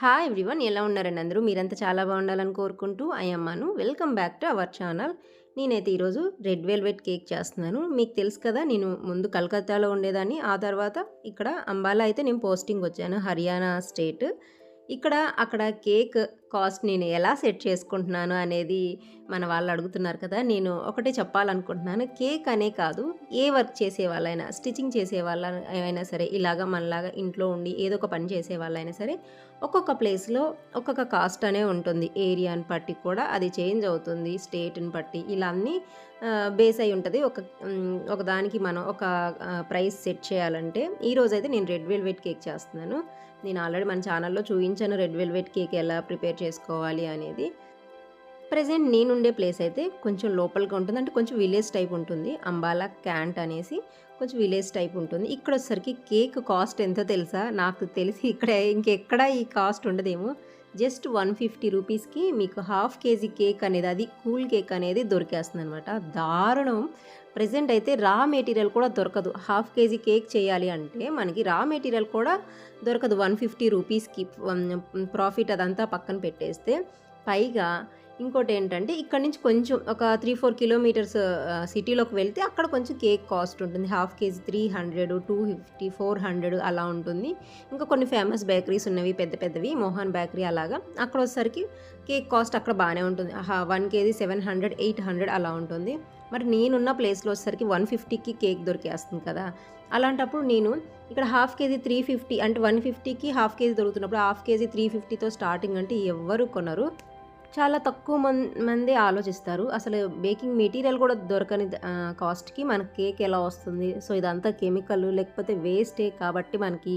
Hi everyone ఎలా ఉన్నారండి అందరూ? మీరంతా చాలా బాగుండాలని కోరుకుంటూ అయ్యమ్మాను welcome back to our channel నేనైతే ఈరోజు రెడ్ వెల్వెట్ కేక్ చేస్తున్నాను. మీకు తెలుసు కదా నేను ముందు కలకత్తాలో ఉండేదాన్ని. ఆ తర్వాత ఇక్కడ అంబాలా అయితే నేను పోస్టింగ్ వచ్చాను హర్యానా స్టేట్. ఇక్కడ అక్కడ కేక్ కాస్ట్ నేను ఎలా సెట్ చేసుకుంటున్నాను అనేది మన వాళ్ళు అడుగుతున్నారు కదా నేను ఒకటే చెప్పాలనుకుంటున్నాను. కేక్ అనే కాదు ఏ వర్క్ చేసే వాళ్ళైనా స్టిచ్చింగ్ చేసే వాళ్ళ అయినా సరే ఇలాగా మనలాగా ఇంట్లో ఉండి ఏదో ఒక పని చేసే వాళ్ళైనా సరే ఒక్కొక్క ప్లేస్లో ఒక్కొక్క కాస్ట్ అనే ఉంటుంది. ఏరియాని బట్టి కూడా అది చేంజ్ అవుతుంది స్టేట్ని బట్టి. ఇలా అన్నీ బేస్ అయి ఉంటుంది. ఒక ఒకదానికి ఒక దానికి మనం ఒక ప్రైస్ సెట్ చేయాలంటే ఈరోజైతే నేను రెడ్ వెల్వెట్ కేక్ చేస్తున్నాను. నేను ఆల్రెడీ మన ఛానల్లో చూపించాను రెడ్ వెల్వెట్ కేక్ ఎలా ప్రిపేర్ చేసుకోవాలి అనేది. ప్రజెంట్ నేనుండే ప్లేస్ అయితే కొంచెం లోపలిగా ఉంటుంది. అంటే కొంచెం విలేజ్ టైప్ ఉంటుంది. అంబాలా క్యాంట్ అనేసి కొంచెం విలేజ్ టైప్ ఉంటుంది. ఇక్కడ వచ్చేసరికి కేక్ కాస్ట్ ఎంతో తెలుసా? నాకు తెలిసి ఇక్కడ ఇంకెక్కడ ఈ కాస్ట్ ఉండదేమో. జస్ట్ వన్ ఫిఫ్టీ రూపీస్కి మీకు హాఫ్ కేజీ కేక్ అనేది అది కూల్ కేక్ అనేది దొరికేస్తుంది అనమాట దారుణం. ప్రజెంట్ అయితే రా మెటీరియల్ కూడా దొరకదు. హాఫ్ కేజీ కేక్ చేయాలి అంటే మనకి రా మెటీరియల్ కూడా దొరకదు. వన్ ఫిఫ్టీ రూపీస్కి ప్రాఫిట్ అదంతా పక్కన పెట్టేస్తే. పైగా ఇంకోటి ఏంటంటే ఇక్కడ నుంచి కొంచెం ఒక త్రీ ఫోర్ కిలోమీటర్స్ సిటీలోకి వెళ్తే అక్కడ కొంచెం కేక్ కాస్ట్ ఉంటుంది. Half KG three hundred two fifty four hundred అలా ఉంటుంది. ఇంకా కొన్ని ఫేమస్ బేకరీస్ ఉన్నవి పెద్ద పెద్దవి మోహన్ బేకరీ అలాగా. అక్కడ వచ్చేసరికి కేక్ కాస్ట్ అక్కడ బాగానే ఉంటుంది. One KG seven hundred eight hundred అలా ఉంటుంది. మరి నేనున్న ప్లేస్లో వచ్చేసరికి వన్ ఫిఫ్టీకి కేక్ దొరికేస్తుంది కదా. అలాంటప్పుడు నేను ఇక్కడ హాఫ్ కేజీ త్రీ ఫిఫ్టీ అంటే వన్ ఫిఫ్టీకి హాఫ్ కేజీ దొరుకుతున్నప్పుడు హాఫ్ కేజీ త్రీ ఫిఫ్టీతో స్టార్టింగ్ అంటే ఎవరు కొనరు. చాలా తక్కువ మం మంది ఆలోచిస్తారు. అసలు బేకింగ్ మెటీరియల్ కూడా దొరకని కాస్ట్కి మన కేక్ ఎలా వస్తుంది? సో ఇదంతా కెమికల్ లేకపోతే వేస్టే కాబట్టి మనకి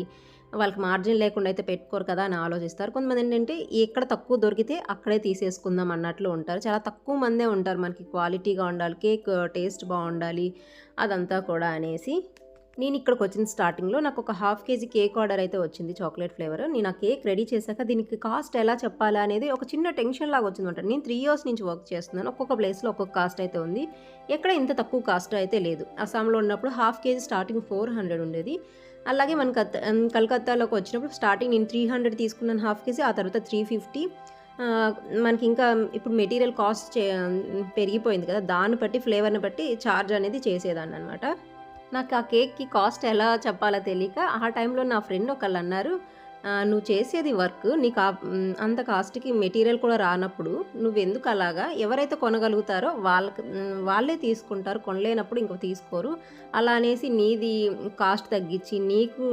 వాళ్ళకి మార్జిన్ లేకుండా అయితే పెట్టుకోరు కదా అని ఆలోచిస్తారు. కొంతమంది ఏంటంటే ఎక్కడ తక్కువ దొరికితే అక్కడే తీసేసుకుందాం అన్నట్లు ఉంటారు. చాలా తక్కువ మందే ఉంటారు మనకి క్వాలిటీగా ఉండాలి కేక్ టేస్ట్ బాగుండాలి అదంతా కూడా అనేసి. నేను ఇక్కడికి వచ్చిన స్టార్టింగ్లో నాకు ఒక హాఫ్ కేజీ కేక్ ఆర్డర్ అయితే వచ్చింది చాక్లెట్ ఫ్లేవర్ నేను ఆ కేక్ రెడీ చేశాక దీనికి కాస్ట్ ఎలా చెప్పాలా అనేది ఒక చిన్న టెన్షన్ లాగా వచ్చిందన్నమాట నేను త్రీ ఇయర్స్ నుంచి వర్క్ చేస్తున్నాను ఒక్కొక్క ప్లేస్లో ఒక్కొక్క కాస్ట్ అయితే ఉంది. ఎక్కడ ఇంత తక్కువ కాస్ట్ అయితే లేదు. అస్సాంలో ఉన్నప్పుడు half KG starting four hundred ఉండేది. అలాగే మన కత్- కలకత్తాలోకి వచ్చినప్పుడు స్టార్టింగ్ నేను త్రీ హండ్రెడ్ తీసుకున్నాను హాఫ్ కేజీ ఆ తర్వాత త్రీ ఫిఫ్టీ మనకి ఇంకా ఇప్పుడు మెటీరియల్ కాస్ట్ చే పెరిగిపోయింది కదా దాన్ని బట్టి ఫ్లేవర్ని బట్టి ఛార్జ్ అనేది చేసేదాన్ని అనమాట నాకు ఆ కేక్కి కాస్ట్ ఎలా చెప్పాలో తెలియక ఆ టైంలో నా ఫ్రెండ్ ఒకళ్ళు అన్నారు నువ్వు చేసేది వర్క్ నీకు అంత కాస్ట్కి మెటీరియల్ కూడా రానప్పుడు నువ్వు ఎందుకు అలాగా? ఎవరైతే కొనగలుగుతారో వాళ్ళకి వాళ్ళే తీసుకుంటారు కొనలేనప్పుడు ఇంకో తీసుకోరు. అలా అనేసి నీది కాస్ట్ తగ్గించి నీకు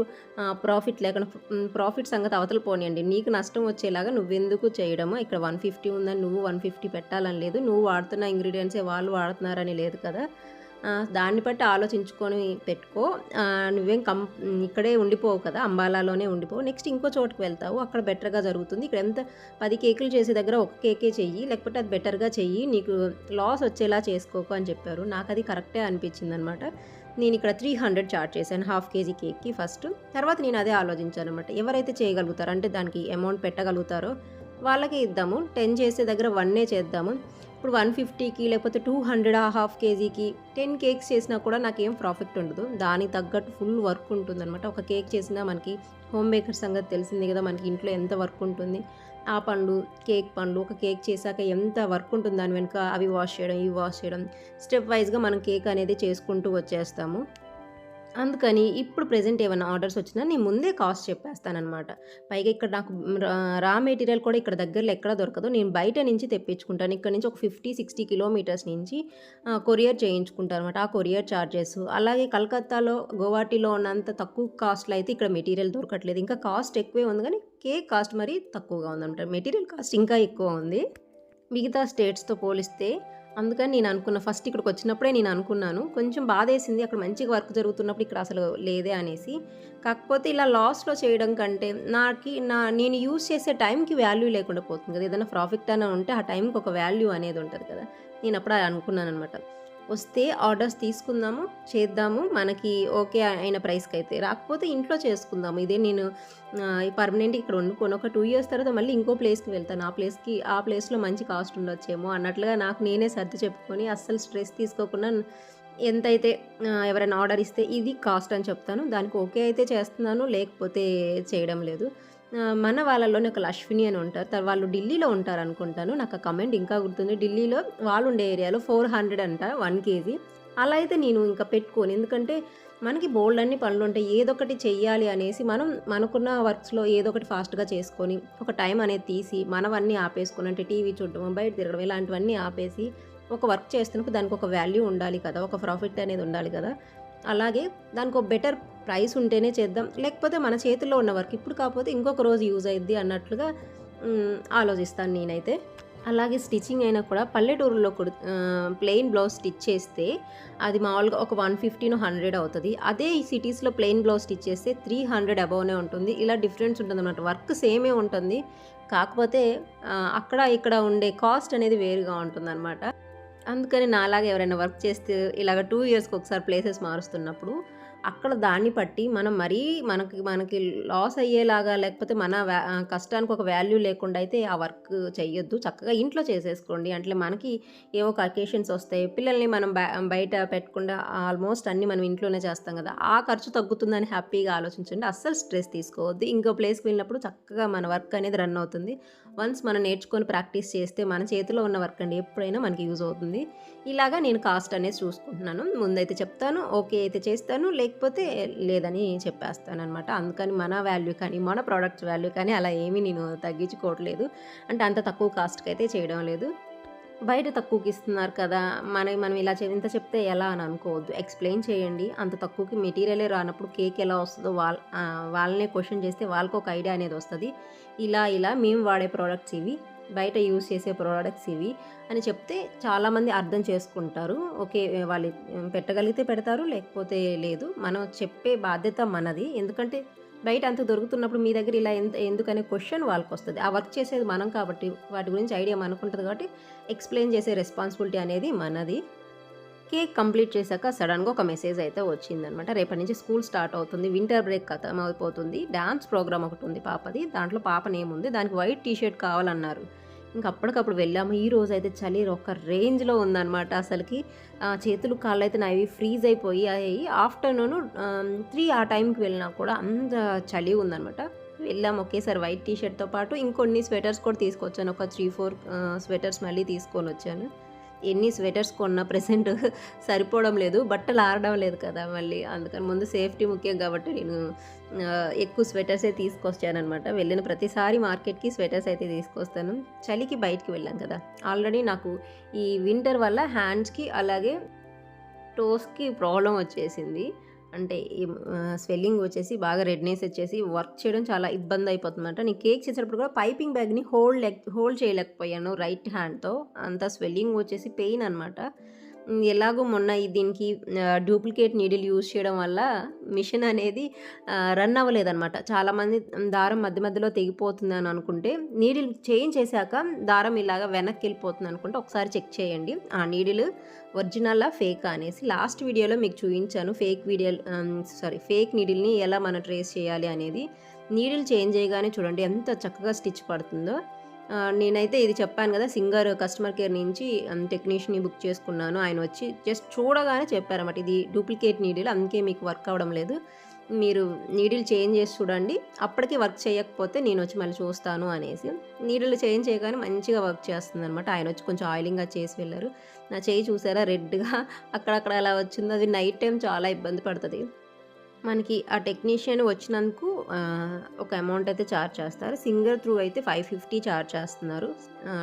ప్రాఫిట్ లేకుండా ప్రాఫిట్ సంగతి అవతల పోనీయండి. నీకు నష్టం వచ్చేలాగా నువ్వెందుకు చేయడము ఇక్కడ వన్ ఫిఫ్టీ ఉందని నువ్వు వన్ ఫిఫ్టీ పెట్టాలని లేదు. నువ్వు వాడుతున్న ఇంగ్రీడియంట్సే వాళ్ళు వాడుతున్నారని లేదు కదా. దాన్ని బట్టి ఆలోచించుకొని పెట్టుకో. నువ్వేం కం ఇక్కడే ఉండిపోవు కదా అంబాలాలోనే ఉండిపోవు. నెక్స్ట్ ఇంకో చోటుకు వెళ్తావు. అక్కడ బెటర్గా జరుగుతుంది. ఇక్కడ ఎంత పది కేకులు చేసే దగ్గర ఒక కేకే చెయ్యి లేకపోతే అది బెటర్గా చెయ్యి నీకు లాస్ వచ్చేలా చేసుకోకు అని చెప్పారు. నాకు అది కరెక్టే అనిపించింది అనమాట నేను ఇక్కడ త్రీ హండ్రెడ్ చార్జ్ చేశాను హాఫ్ కేజీ కేక్కి ఫస్ట్. తర్వాత నేను అదే ఆలోచించాను అనమాట ఎవరైతే చేయగలుగుతారో అంటే దానికి అమౌంట్ పెట్టగలుగుతారో వాళ్ళకే ఇద్దాము. టెన్ చేసే దగ్గర వన్నే చేద్దాము. ఇప్పుడు వన్ ఫిఫ్టీకి లేకపోతే టూ హండ్రెడ్ హాఫ్ కేజీకి టెన్ కేక్స్ చేసినా కూడా నాకేం ప్రాఫిట్ ఉండదు. దానికి తగ్గట్టు ఫుల్ వర్క్ ఉంటుంది అనమాట ఒక కేక్ చేసినా మనకి హోమ్ మేకర్ సంగతి తెలిసింది కదా మనకి ఇంట్లో ఎంత వర్క్ ఉంటుంది. ఆ పండ్లు కేక్ పండ్లు ఒక కేక్ చేశాక ఎంత వర్క్ ఉంటుంది దాని వెనుక అవి వాష్ చేయడం ఇవి వాష్ చేయడం. స్టెప్ వైజ్గా మనం కేక్ అనేది చేసుకుంటూ వచ్చేస్తాము. అందుకని ఇప్పుడు ప్రజెంట్ ఏమైనా ఆర్డర్స్ వచ్చినా నేను ముందే కాస్ట్ చెప్పేస్తానమాట పైగా ఇక్కడ నాకు రా- రా మెటీరియల్ కూడా ఇక్కడ దగ్గరలో ఎక్కడ దొరకదు. నేను బయట నుంచి తెప్పించుకుంటాను. ఇక్కడ నుంచి ఒక ఫిఫ్టీ సిక్స్టీ కిలోమీటర్స్ నుంచి కొరియర్ చేయించుకుంటాను అనమాట ఆ కొరియర్ ఛార్జెస్ అలాగే కలకత్తాలో గోవాటిలో ఉన్నంత తక్కువ కాస్ట్లో అయితే ఇక్కడ మెటీరియల్ దొరకట్లేదు. ఇంకా కాస్ట్ ఎక్కువే ఉంది కానీ కేక్ కాస్ట్ మరీ తక్కువగా ఉందన్నమాట. మెటీరియల్ కాస్ట్ ఇంకా ఎక్కువ ఉంది. మిగతా స్టేట్స్తో పోలిస్తే అందుకని నేను అనుకున్న ఫస్ట్ ఇక్కడికి వచ్చినప్పుడే నేను అనుకున్నాను. కొంచెం బాధ వేసింది అక్కడ మంచిగా వర్క్ జరుగుతున్నప్పుడు ఇక్కడ అసలు లేదే అనేసి. కాకపోతే ఇలా లాస్లో చేయడం కంటే నాకు నా నేను యూస్ చేసే టైంకి వాల్యూ లేకుండా పోతుంది కదా. ఏదైనా ప్రాఫిట్ అయినా ఉంటే ఆ టైంకి ఒక వాల్యూ అనేది ఉంటుంది కదా. నేను అప్పుడు అనుకున్నాను అనమాట వస్తే ఆర్డర్స్ తీసుకుందాము చేద్దాము మనకి ఓకే అయిన ప్రైస్కి అయితే రాకపోతే ఇంట్లో చేసుకుందాము. ఇదే నేను పర్మనెంట్ ఇక్కడ వండుకొని ఒక టూ ఇయర్స్ తర్వాత మళ్ళీ ఇంకో ప్లేస్కి వెళ్తాను. ఆ ప్లేస్కి ఆ ప్లేస్లో మంచి కాస్ట్ ఉండొచ్చేమో అన్నట్లుగా నాకు నేనే సర్ది చెప్పుకొని అస్సలు స్ట్రెస్ తీసుకోకుండా ఎంతైతే ఎవరైనా ఆర్డర్ ఇస్తే ఇది కాస్ట్ అని చెప్తాను. దానికి ఓకే అయితే చేస్తున్నాను లేకపోతే చేయడం లేదు. మన వాళ్ళలోనే ఒక అశ్విని అని ఉంటారు. వాళ్ళు ఢిల్లీలో ఉంటారు అనుకుంటాను నాకు ఆ కమెంట్ ఇంకా గుర్తుంది. ఢిల్లీలో వాళ్ళు ఉండే ఏరియాలో ఫోర్ హండ్రెడ్ అంట వన్ కేజీ. అలా అయితే నేను ఇంకా పెట్టుకోను. ఎందుకంటే మనకి బోల్డ్ అన్ని పనులు ఉంటాయి. ఏదొకటి చెయ్యాలి అనేసి మనం మనకున్న వర్క్స్లో ఏదో ఒకటి ఫాస్ట్గా చేసుకొని ఒక టైం అనేది తీసి మనవన్నీ ఆపేసుకుని అంటే టీవీ చూడడం బయట తిరగడం ఇలాంటివన్నీ ఆపేసి ఒక వర్క్ చేస్తున్నప్పుడు దానికి ఒక వాల్యూ ఉండాలి కదా. ఒక ప్రాఫిట్ అనేది ఉండాలి కదా. అలాగే దానికి ఒక బెటర్ ప్రైస్ ఉంటేనే చేద్దాం. లేకపోతే మన చేతిలో ఉన్న వర్క్ ఇప్పుడు కాకపోతే ఇంకొక రోజు యూజ్ అయ్యిద్ది అన్నట్లుగా ఆలోచిస్తాను నేనైతే. అలాగే స్టిచ్చింగ్ అయినా కూడా పల్లెటూరులో కూడా ప్లెయిన్ బ్లౌజ్ స్టిచ్ చేస్తే అది మామూలుగా ఒక వన్ ఫిఫ్టీన్ హండ్రెడ్ అవుతుంది. అదే ఈ సిటీస్లో ప్లెయిన్ బ్లౌజ్ స్టిచ్ చేస్తే త్రీ హండ్రెడ్ అబౌవ్నే ఉంటుంది. ఇలా డిఫరెన్స్ ఉంటుంది అనమాట వర్క్ సేమే ఉంటుంది. కాకపోతే అక్కడ ఇక్కడ ఉండే కాస్ట్ అనేది వేరుగా ఉంటుంది అనమాట అందుకని నాలాగా ఎవరైనా వర్క్ చేస్తే ఇలాగ టూ ఇయర్స్కి ఒకసారి ప్లేసెస్ మారుస్తున్నప్పుడు అక్కడ దాన్ని బట్టి మనం మరీ మనకి మనకి లాస్ అయ్యేలాగా లేకపోతే మన కష్టానికి ఒక వాల్యూ లేకుండా అయితే ఆ వర్క్ చేయొద్దు చక్కగా ఇంట్లో చేసేసుకోండి. అంటే మనకి ఏవో ఒక అకేషన్స్ వస్తాయి. పిల్లల్ని మనం బయట పెట్టకుండా ఆల్మోస్ట్ అన్ని మనం ఇంట్లోనే చేస్తాం కదా. ఆ ఖర్చు తగ్గుతుందని హ్యాపీగా ఆలోచించండి. అస్సలు స్ట్రెస్ తీసుకోవద్దు. ఇంకో ప్లేస్కి వెళ్ళినప్పుడు చక్కగా మన వర్క్ అనేది రన్ అవుతుంది. వన్స్ మనం నేర్చుకొని ప్రాక్టీస్ చేస్తే మన చేతిలో ఉన్న వర్క్ అండి ఎప్పుడైనా మనకి యూజ్ అవుతుంది. ఇలాగా నేను కాస్ట్ అనేది చూసుకుంటున్నాను. ముందైతే చెప్తాను. ఓకే అయితే చేస్తాను. లే లేకపోతే లేదని చెప్పేస్తాను అనమాట అందుకని మన వాల్యూ కానీ మన ప్రోడక్ట్స్ వాల్యూ కానీ అలా ఏమీ నేను తగ్గించుకోవట్లేదు. అంటే అంత తక్కువ కాస్ట్కి అయితే చేయడం లేదు. బయట తక్కువకి ఇస్తున్నారు కదా మన మనం ఇలా ఇంత చెప్తే ఎలా అని అనుకోవద్దు. ఎక్స్ప్లెయిన్ చేయండి. అంత తక్కువకి మెటీరియలే రానప్పుడు కేక్ ఎలా వస్తుందో వాళ్ళ వాళ్ళనే క్వశ్చన్ చేస్తే వాళ్ళకి ఒక ఐడియా అనేది వస్తుంది. ఇలా ఇలా మేము వాడే ప్రోడక్ట్స్ ఇవి. బయట యూజ్ చేసే ప్రోడక్ట్స్ ఇవి అని చెప్తే చాలామంది అర్థం చేసుకుంటారు. ఓకే వాళ్ళు పెట్టగలిగితే పెడతారు లేకపోతే లేదు. మనం చెప్పే బాధ్యత మనది. ఎందుకంటే బయట అంత దొరుకుతున్నప్పుడు మీ దగ్గర ఇలా ఎంత ఎందుకనే క్వశ్చన్ వాళ్ళకి వస్తుంది ఆ వర్క్ చేసేది మనం కాబట్టి వాటి గురించి ఐడియా మనకుంటుంది కాబట్టి ఎక్స్ప్లెయిన్ చేసే రెస్పాన్సిబిలిటీ అనేది మనది. కేక్ కంప్లీట్ చేశాక సడన్గా ఒక మెసేజ్ అయితే వచ్చిందనమాట రేపటి నుంచి స్కూల్ స్టార్ట్ అవుతుంది వింటర్ బ్రేక్ ఖతం అయిపోతుంది డ్యాన్స్ ప్రోగ్రామ్ ఒకటి ఉంది పాపది దాంట్లో పాప నేముంది దానికి వైట్ టీషర్ట్ కావాలన్నారు. ఇంకా అప్పటికప్పుడు వెళ్ళాము. ఈ రోజు అయితే చలి ఒక రేంజ్లో ఉందన్నమాట అసలుకి. చేతులు కాళ్ళు అయితే నావి ఫ్రీజ్ అయిపోయి అయ్యి ఆఫ్టర్నూన్ త్రీ ఆ టైంకి వెళ్ళినా కూడా అంత చలి ఉందన్నమాట. వెళ్ళాం ఒకేసారి వైట్ టీషర్ట్తో పాటు ఇంకొన్ని స్వెటర్స్ కూడా తీసుకొచ్చాను. ఒక త్రీ ఫోర్ స్వెటర్స్ మళ్ళీ తీసుకొని వచ్చాను. ఎన్ని స్వెటర్స్ కొన్నా ప్రెసెంట్ సరిపోవడం లేదు బట్టలు ఆరడం లేదు కదా మళ్ళీ. అందుకని ముందు సేఫ్టీ ముఖ్యం కాబట్టి నేను ఎక్కువ స్వెటర్సే తీసుకొచ్చానమాట వెళ్ళిన ప్రతిసారి మార్కెట్కి స్వెటర్స్ అయితే తీసుకొస్తాను. చలికి బయటికి వెళ్ళాం కదా. ఆల్రెడీ నాకు ఈ వింటర్ వల్ల హ్యాండ్స్కి అలాగే టోస్కి ప్రాబ్లం వచ్చేసింది. అంటే స్వెల్లింగ్ వచ్చేసి బాగా రెడ్నెస్ వచ్చేసి వర్క్ చేయడం చాలా ఇబ్బంది అయిపోతుందంట. నేను కేక్ చేసేటప్పుడు కూడా పైపింగ్ బ్యాగ్ని హోల్డ్ లెక్ హోల్డ్ చేయలేకపోయాను. రైట్ హ్యాండ్తో అంత స్వెల్లింగ్ వచ్చేసి పెయిన్ అనమాట ఎలాగో మొన్న దీనికి డూప్లికేట్ నీడిల్ యూజ్ చేయడం వల్ల మిషన్ అనేది రన్ అవ్వలేదన్నమాట. చాలామంది దారం మధ్య మధ్యలో తెగిపోతుంది అని అనుకుంటే నీడిల్ చేంజ్ చేశాక దారం ఇలాగ వెనక్కి వెళ్ళిపోతుంది అనుకుంటే ఒకసారి చెక్ చేయండి. ఆ నీడిల్ ఒరిజినల్లా ఫేక్ అనేసి లాస్ట్ వీడియోలో మీకు చూపించాను. ఫేక్ వీడియో సారీ ఫేక్ నీడిల్ని ఎలా మనం ట్రేస్ చేయాలి అనేది. నీడిల్ చేంజ్ చేయగానే చూడండి ఎంత చక్కగా స్టిచ్ పడుతుందో. నేనైతే ఇది చెప్పాను కదా సింగర్ కస్టమర్ కేర్ నుంచి టెక్నీషియన్ని బుక్ చేసుకున్నాను. ఆయన వచ్చి జస్ట్ చూడగానే చెప్పారన్నమాట ఇది డూప్లికేట్ నీడిల్ అందుకే మీకు వర్క్ అవ్వడం లేదు. మీరు నీడిల్ చేంజ్ చేసి చూడండి. అప్పటికి వర్క్ చేయకపోతే నేను వచ్చి మళ్ళీ చూస్తాను అనేసి. నీడిల్ చేంజ్ చేయగానే మంచిగా వర్క్ చేస్తుంది అనమాట ఆయన వచ్చి కొంచెం ఆయిలింగ్గా చేసి వెళ్ళారు. నా చేయి చూసారా? రెడ్గా అక్కడక్కడ అలా వచ్చింది. అది నైట్ టైం చాలా ఇబ్బంది పడుతుంది. మనకి ఆ టెక్నీషియన్ వచ్చినందుకు ఒక అమౌంట్ అయితే ఛార్జ్ చేస్తారు. సింగర్ త్రూ అయితే ఫైవ్ ఫిఫ్టీ ఛార్జ్ చేస్తున్నారు.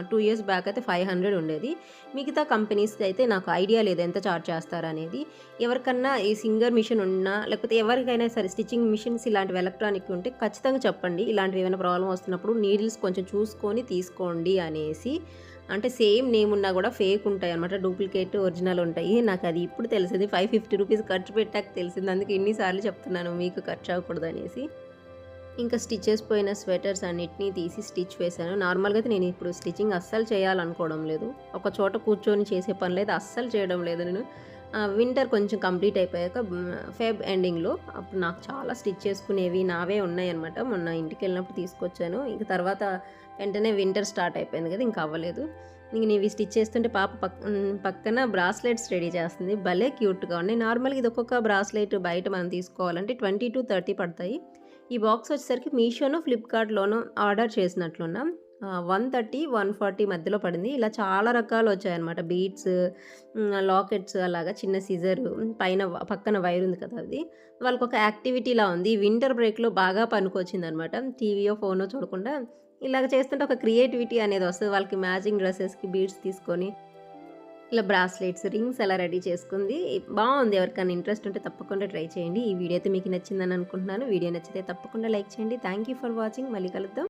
టూ ఇయర్స్ బ్యాక్ అయితే ఫైవ్ హండ్రెడ్ ఉండేది. మిగతా కంపెనీస్కి అయితే నాకు ఐడియా లేదు ఎంత ఛార్జ్ చేస్తారు అనేది. ఎవరికన్నా ఈ సింగర్ మిషన్ ఉన్నా లేకపోతే ఎవరికైనా సరే స్టిచ్చింగ్ మిషన్స్ ఇలాంటివి ఎలక్ట్రానిక్ ఉంటే ఖచ్చితంగా చెప్పండి. ఇలాంటివి ఏమైనా ప్రాబ్లం వస్తున్నప్పుడు నీడిల్స్ కొంచెం చూసుకొని తీసుకోండి అనేసి అంటే సేమ్ నేమ్ ఉన్నా కూడా ఫేక్ ఉంటాయి అనమాట డూప్లికేట్ ఒరిజినల్ ఉంటాయి. నాకు అది ఇప్పుడు తెలిసింది. ఫైవ్ ఫిఫ్టీ రూపీస్ ఖర్చు పెట్టాక తెలిసింది. అందుకే ఎన్నిసార్లు చెప్తున్నాను మీకు ఖర్చు అవ్వకూడదు అనేసి. ఇంకా స్టిచెస్ పోయిన స్వెటర్స్ అన్నిటినీ తీసి స్టిచ్ వేశాను. నార్మల్గా అయితే నేను ఇప్పుడు స్టిచ్చింగ్ అస్సలు చేయాలనుకోవడం లేదు. ఒక చోట కూర్చొని చేసే పని లేదు అస్సలు చేయడం లేదు నేను. వింటర్ కొంచెం కంప్లీట్ అయిపోయాక ఫెబ్ ఎండింగ్లో అప్పుడు నాకు చాలా స్టిచ్ చేసుకునేవి నావే ఉన్నాయన్నమాట మొన్న ఇంటికి వెళ్ళినప్పుడు తీసుకొచ్చాను. ఇంక తర్వాత వెంటనే వింటర్ స్టార్ట్ అయిపోయింది కదా ఇంకా అవ్వలేదు ఇంక నీవి స్టిచ్ చేస్తుంటే పాప పక్ పక్కన బ్రాస్లెట్స్ రెడీ చేస్తుంది భలే క్యూట్గా ఉన్నాయి నార్మల్గా ఇది ఒక్కొక్క బ్రాస్లెట్ బయట మనం తీసుకోవాలంటే ట్వంటీ టు థర్టీ పడతాయి ఈ బాక్స్ వచ్చేసరికి మీషోనో, ఫ్లిప్‌కార్ట్‌లోనో ఆర్డర్ చేసినట్లున్నా. ఆహ్, 130, 140 మధ్యలో పడింది. ఇలా చాలా రకాలు వచ్చాయన్నమాట బీట్స్ లాకెట్స్ అలాగా చిన్న సిజర్ పైన పక్కన వైర్ ఉంది కదా! అది. వాళ్ళకొక యాక్టివిటీలా ఉంది. వింటర్ బ్రేక్‌లో బాగా పనికొచ్చిందనమాట. టీవీయో, ఫోనో చూడకుండా ఇలాగ చేస్తుంటే ఒక క్రియేటివిటీ అనేది వస్తుంది వాళ్ళకి మ్యాచింగ్ డ్రెస్సెస్కి బీడ్స్ తీసుకొని ఇలా బ్రాస్లెట్స్, రింగ్స్ అలా రెడీ చేసుకుంది. బాగుంది ఎవరికైనా ఇంట్రెస్ట్ ఉంటే తప్పకుండా ట్రై చేయండి. ఈ వీడియో అయితే మీకు నచ్చిందని అనుకుంటున్నాను. వీడియో నచ్చితే తప్పకుండా లైక్ చేయండి. Thank you for watching. మళ్ళీ కలుద్దాం.